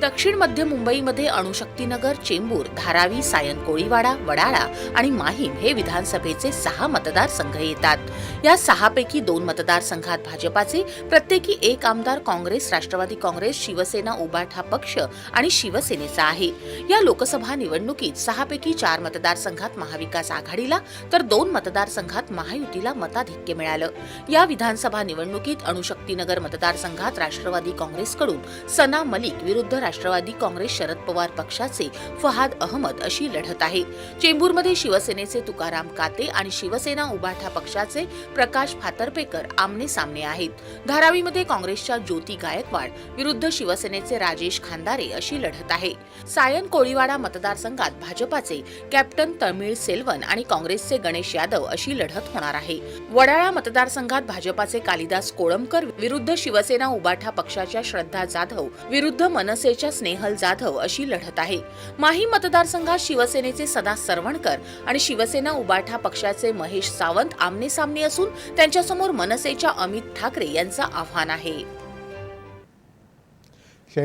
दक्षिण मध्य मुंबईमध्ये अणुशक्तीनगर चेंबूर धारावी सायन कोळीवाडा वडाळा आणि माहीम हे विधानसभेचे सहा मतदारसंघ येतात. या सहापैकी दोन मतदारसंघात भाजपाचे प्रत्येकी एक आमदार काँग्रेस राष्ट्रवादी काँग्रेस शिवसेना उबाठा पक्ष आणि शिवसेनेचा आहे. या लोकसभा निवडणुकीत सहापैकी चार मतदारसंघात महाविकास आघाडीला तर दोन मतदारसंघात महायुतीला मताधिक्य मिळालं. या विधानसभा निवडणुकीत अणुशक्तीनगर मतदारसंघात राष्ट्रवादी काँग्रेसकडून सना मलिक विरुद्ध राष्ट्रवादी काँग्रेस शरद पवार पक्षाचे फहाद अहमद अशी लढत आहे. चेंबूरमध्ये शिवसेनेचे तुकाराम काते आणि शिवसेना उभाठा पक्षाचे प्रकाश फातर्पेकर आमने सामने आहेत. धारावीमध्ये काँग्रेसच्या ज्योती गायकवाड विरुद्ध शिवसेनेचे राजेश खांदारे अशी लढत आहे. सायन कोळीवाडा मतदारसंघात भाजपाचे कॅप्टन तमिळ सेल्वन आणि काँग्रेसचे गणेश यादव अशी लढत होणार आहे. वडाळा मतदारसंघात भाजपाचे कालिदास कोळंबकर विरुद्ध शिवसेना उबाठा पक्षाच्या श्रद्धा जाधव विरुद्ध मनसे शिवसेनेच्या स्नेहल जाधव अशी लढत आहे. माही मतदारसंघात शिवसेनेचे सदा सरवणकर आणि शिवसेना उबाठा पक्षाचे महेश सावंत आमने सामने असून त्यांच्यासमोर मनसेच्या अमित ठाकरे यांचं आव्हान आहे.